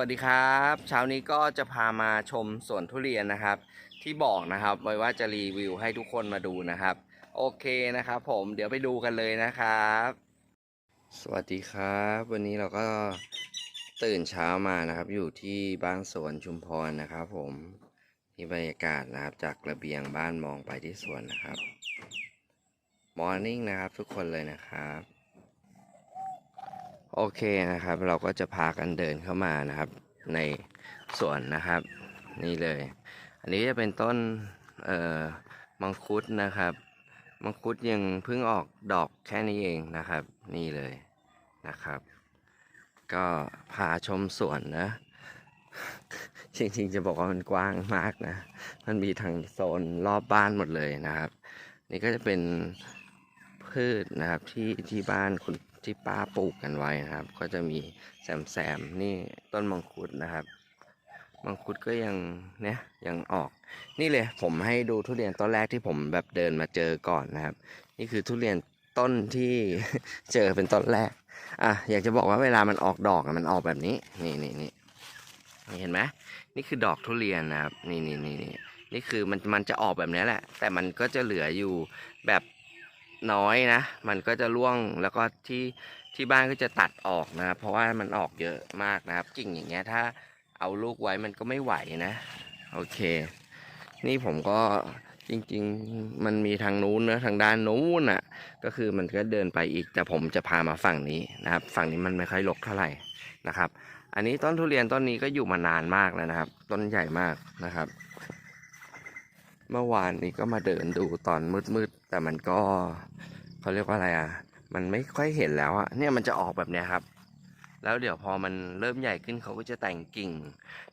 วัสดีครับเช้านี้ก็จะพามาชมสวนทุเรียนนะครับ ที่บอกนะครับไว้ว่าจะรีวิวให้ทุกคนมาดูนะครับ โอเคนะครับ ผมเดี๋ยวไปดูกันเลยนะครับ สวัสดีครับ วันนี้เราก็ตื่นเช้ามานะครับ อยู่ที่บ้านสวนชุมพรนะครับ ผมนี่บรรยากาศนะครับ จากระเบียงบ้านมองไปที่สวนนะครับมอร์นิ่งนะครับ ทุกคนเลยนะครับ โอเคนะครับ เราก็จะพากันเดินเข้ามานะครับ ในสวนนะครับ นี่เลย อันนี้จะเป็นต้นเอ่อมังคุดนะครับ มังคุดยังเพิ่งออกดอกแค่นี้เองนะครับ นี่เลยนะครับ ก็พาชมสวนนะจริงๆจะบอกว่ามันกว้างมากนะ มันมีทางโซนรอบบ้านหมดเลยนะครับ นี่ก็จะเป็นพืชนะครับที่ที่บ้านคุณ ที่ป้าปลูกกันไว้นะครับ ก็จะมีแซมๆนี่ต้นมังคุดนะครับ มังคุดก็ยังเนี่ยยังออก นี่เลยผมให้ดูทุเรียนต้นแรกที่ผมแบบเดินมาเจอก่อนนะครับ นี่คือทุเรียนต้นที่เจอเป็นต้นแรกอะอยากจะบอกว่าเวลามันออกดอกมันออกแบบนี้ นี่นี่นี่นี่เห็นไหมนี่คือดอกทุเรียนนะครับ นี่นี่นี่นี่นี่คือมันมันจะออกแบบนี้แหละ แต่มันก็จะเหลืออยู่แบบ น้อยนะ มันก็จะร่วงแล้วก็ที่ที่บ้านก็จะตัดออกนะเพราะว่ามันออกเยอะมากนะครับกิ่งอย่างเงี้ยถ้าเอาลูกไว้มันก็ไม่ไหวนะ โอเค นี่ผมก็จริงๆ มันมีทางนู้นนะทางด้านนู้นอะ ก็คือมันก็เดินไปอีก แต่ผมจะพามาฝั่งนี้นะครับ ฝั่งนี้มันไม่ค่อยรกเท่าไหร่นะครับ อันนี้ต้นทุเรียนต้นนี้ก็อยู่มานานมากแล้วนะครับ ต้นใหญ่มากนะครับ เมื่อวานนี้ก็มาเดินดูตอนมืด แต่มันก็เขาเรียกว่าอะไรอะ มันไม่ค่อยเห็นแล้วอะเนี่ยมันจะออกแบบเนี้ยครับ แล้วเดี๋ยวพอมันเริ่มใหญ่ขึ้นเขาก็จะแต่งกิ่ง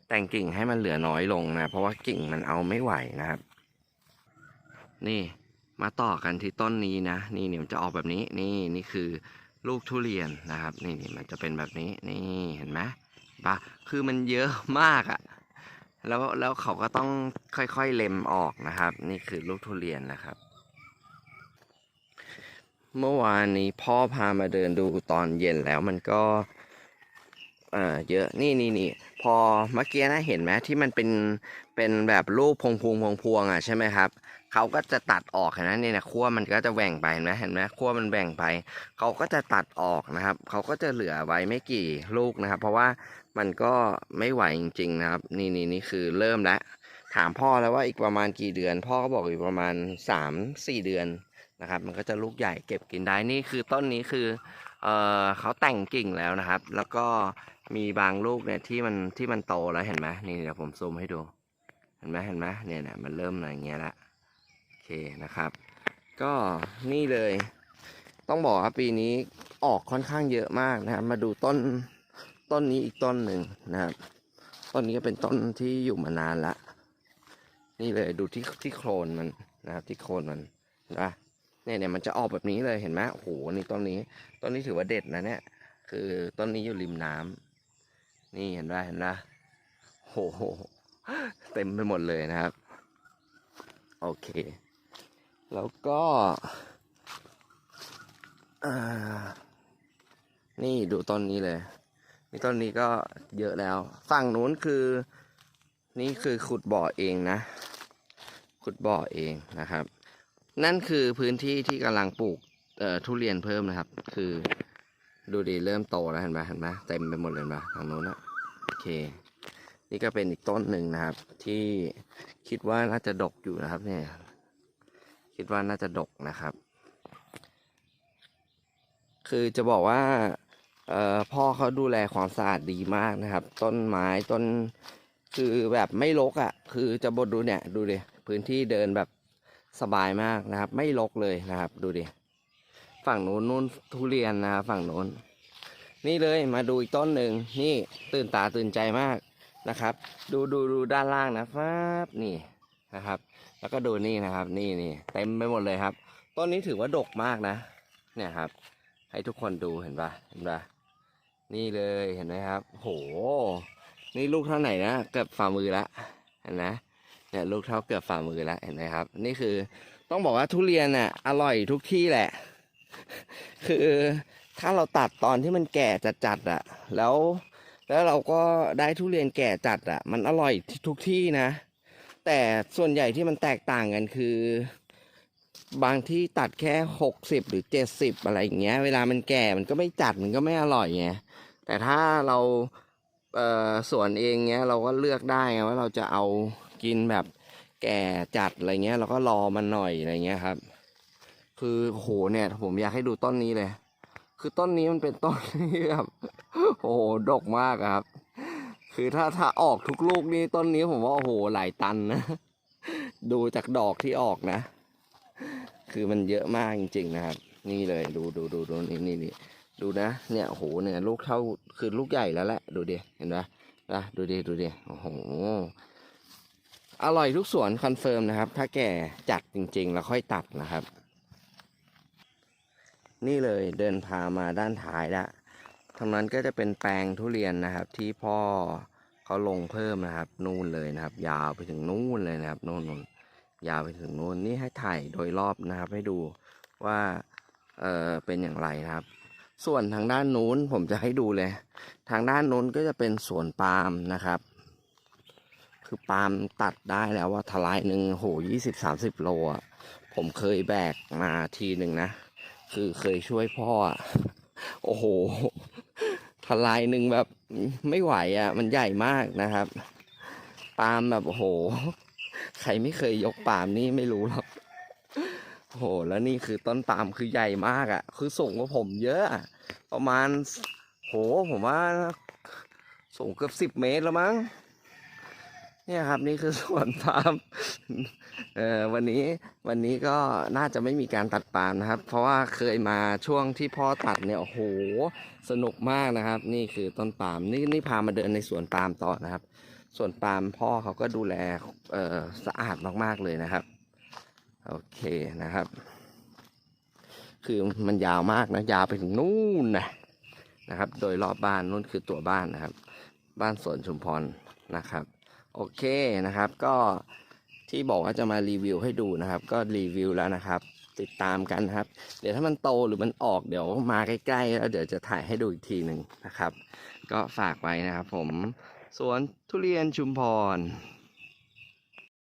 แต่งกิ่งให้มันเหลือน้อยลงนะเพราะว่ากิ่งมันเอาไม่ไหวนะครับ นี่มาต่อกันที่ต้นนี้นะ นี่เนี่ยมันจะออกแบบนี้นี่นี่คือลูกทุเรียนนะครับ นี่นี่มันจะเป็นแบบนี้นี่เห็นไหมปะคือมันเยอะมากอะแล้วแล้วเขาก็ต้องค่อยๆเล็มออกนะครับ นี่คือลูกทุเรียนนะครับ เมื่อวานนี้พ่อพามาเดินดูตอนเย็นแล้วมันก็อ่าเยอะนี่นี่นี่พอเมื่อกี้นะเห็นไหมที่มันเป็นเป็นแบบลูกพวงพวงพวงพวงอะใช่ไหมครับเขาก็จะตัดออกนไหมนี่นะขั้วมันก็จะแหว่งไปเห็นไหมเห็นไหมขั้วมันแหว่งไปเขาก็จะตัดออกนะครับเขาก็จะเหลือไว้ไม่กี่ลูกนะครับ เพราะว่ามันก็ไม่ไหวจริง ๆ นะครับ นี่นี่นี่คือเริ่มแล้วถามพ่อแล้วว่าอีกประมาณกี่เดือน พ่อก็บอกอีกประมาณสามสี่เดือน นะครับ มันก็จะลูกใหญ่เก็บกินได้นี่คือต้นนี้คือเออเขาแต่งกิ่งแล้วนะครับ แล้วก็มีบางลูกเนี่ยที่มันที่มันโตแล้วเห็นไหมนี่เดี๋ยวผมซูมให้ดู เห็นไหมเห็นไหมเนี่ยเนี่ยมันเริ่มอะไรเงี้ยละโอเคนะครับ ก็นี่เลย ต้องบอกว่าปีนี้ออกค่อนข้างเยอะมากนะครับมาดูต้นต้นนี้อีกต้นหนึ่งนะครับต้นนี้ก็เป็นต้นที่อยู่มานานละนี่เลยดูที่ที่โคลนมันนะครับ ที่โคลนมันนะ เนี่ยเนี่ยมันจะออกแบบนี้เลยเห็นไหมโอ้โหนี่ต้นนี้ต้นนี้ถือว่าเด็ดนะเนี่ย คือต้นนี้อยู่ริมน้ำนี่เห็นไหมเห็นไหมโอ้โหเต็มไปหมดเลยนะครับ โอเค แล้วก็อ่านี่ดูต้นนี้เลย นี่ต้นนี้ก็เยอะแล้ว ฝั่งนู้นคือ นี่คือขุดบ่อเองนะ ขุดบ่อเองนะครับ นั่นคือพื้นที่ที่กำลังปลูกเออทุเรียนเพิ่มนะครับ คือดูดีเริ่มโตแล้วเห็นไหมเห็นไหมเต็มไปหมดเลยเห็นไหมทางโน้นนะโอเค นี่ก็เป็นอีกต้นหนึ่งนะครับ ที่คิดว่าน่าจะดกอยู่นะครับ เนี่ย คิดว่าน่าจะดกนะครับ คือจะบอกว่าเอ่อพ่อเขาดูแลความสะอาดดีมากนะครับ ต้นไม้ต้นคือแบบไม่รกอะ่ะ คือจะบดดูเนี่ย ดูดิพื้นที่เดินแบบ สบายมากนะครับ ไม่รกเลยนะครับ ดูดิฝั่งนู้นนู้นทุเรียนนะครับฝั่งนู้น นี่เลยมาดูอีกต้นหนึ่งนี่ตื่นตาตื่นใจมากนะครับ ดูดูดูด้านล่างนะฟ้าบนี่นะครับ แล้วก็ดูนี่นะครับ นี่นี่เต็มไปหมดเลยครับต้นนี้ถือว่าดกมากนะ เนี่ยครับ ให้ทุกคนดูเห็นปะเห็นปะนี่เลยเห็นไหมครับ โห นี่ลูกเท่าไหร่นะเกือบฝ่ามือละเห็นไหม เนี่ยลูกเท่าเกือบฝ่ามือแล้วเห็นไหมครับ นี่คือต้องบอกว่าทุเรียนน่ะอร่อยทุกที่แหละ คือถ้าเราตัดตอนที่มันแก่จัดๆอะแล้วแล้วเราก็ได้ทุเรียนแก่จัดอะมันอร่อยทุกที่นะ แต่ส่วนใหญ่ที่มันแตกต่างกันคือบางที่ตัดแค่หกสิบหรือเจ็ดสิบอะไรอย่างเงี้ย เวลามันแก่มันก็ไม่จัดมันก็ไม่อร่อยไงแต่ถ้าเราเอ่อสวนเองเงี้ยเราก็เลือกได้ไงว่าเราจะเอา กินแบบแก่จัดอะไรเงี้ยเราก็รอมันหน่อยอะไรเงี้ยครับ คือโหเนี่ย ผมอยากให้ดูต้นนี้เลย คือต้นนี้มันเป็นต้นที่แบบโอ้โหดกมากครับ คือถ้าถ้าออกทุกลูกนี่ต้นนี้ผมว่าโอ้โหหลายตันนะดูจากดอกที่ออกนะ คือมันเยอะมากจริงๆนะครับ นี่เลยดูดูดูดูนี่นี่นี่ดูนะ เนี่ยโหเนี่ยลูกเท่าคือลูกใหญ่แล้วแหละดูดิเห็นปะนะดูดิดูดิโอ้โห อร่อยทุกสวนคอนเฟิร์มนะครับ ถ้าแก่จัดจริงๆ แล้วค่อยตัดนะครับ นี่เลยเดินพามาด้านท้ายละทางนั้นก็จะเป็นแปลงทุเรียนนะครับ ที่พ่อเขาลงเพิ่มนะครับ นู่นเลยนะครับ ยาวไปถึงนู่นเลยนะครับนู่นนู่นยาวไปถึงนู่นนี่ให้ถ่ายโดยรอบนะครับ ให้ดูว่าเออเป็นอย่างไรนะครับ ส่วนทางด้านนู้นผมจะให้ดูเลย ทางด้านนู้นก็จะเป็นสวนปาล์มนะครับ คือปาล์มตัดได้แล้วว่าทลายหนึ่งโหยี่สิบสามสิบโลอะผมเคยแบกมาทีหนึ่งนะ คือเคยช่วยพ่ออะโอ้โหทลายหนึ่งแบบไม่ไหวอะ มันใหญ่มากนะครับ ปาล์มแบบโอ้โห ใครไม่เคยยกปาล์มนี่ไม่รู้หรอกโอ้โหแล้วนี่คือต้นปาล์มคือใหญ่มากอะ คือสูงกว่าผมเยอะอะ ประมาณ โหผมว่าสูงเกือบสิบเมตรแล้วมั้ง เนี่ยครับนี่คือสวนปาล์มเออวันนี้วันนี้ก็น่าจะไม่มีการตัดปาล์มนะครับ เพราะว่าเคยมาช่วงที่พ่อตัดเนี่ยโอ้โหสนุกมากนะครับ นี่คือต้นปาล์มนี่นี่พามาเดินในสวนปาล์มต่อนะครับสวนปาล์มพ่อเขาก็ดูแลเอ่อสะอาดมากๆเลยนะครับ โอเคนะครับ คือมันยาวมากนะยาวไปถึงนู่นนะนะครับ โดยรอบบ้านนู่นคือตัวบ้านนะครับ บ้านสวนชุมพรนะครับ โอเคนะครับ ก็ที่บอกว่าจะมารีวิวให้ดูนะครับ ก็รีวิวแล้วนะครับ ติดตามกันนะครับ เดี๋ยวถ้ามันโตหรือมันออกเดี๋ยวมาใกล้ๆแล้วเดี๋ยวจะถ่ายให้ดูอีกทีหนึ่งนะครับ ก็ฝากไว้นะครับ ผมสวนทุเรียนชุมพร